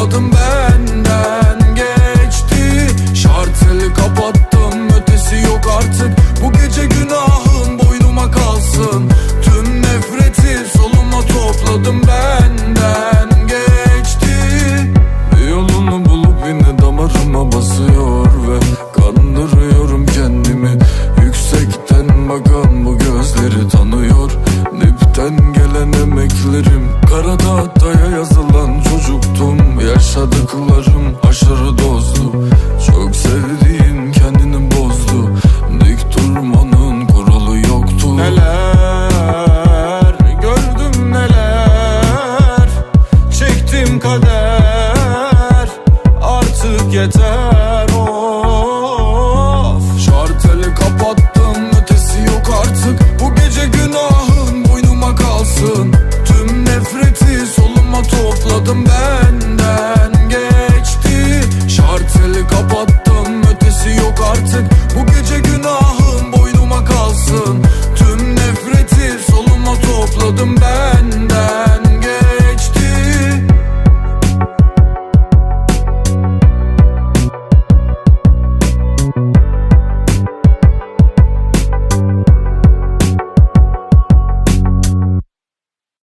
Anladım benden geçti. Şarteli kapattım ötesi yok artık. Bu gece günahın boynuma kalsın. Tüm nefreti soluma topladım benden geçti. Yolunu bulup yine damarıma basıyor ve Kandırıyorum kendimi. Yüksekten bakan bu gözleri tanıyor. Dipten gelen emeklerim. Karadağ daya yazılan çocuktum. Yeter of. Şarteli kapattım ötesi yok artık. Bu gece günahın boynuma kalsın. Tüm nefreti soluma topladım benden. Geçti. Şarteli kapattım ötesi yok artık. Bu gece günahın boynuma kalsın. Tüm nefreti soluma topladım ben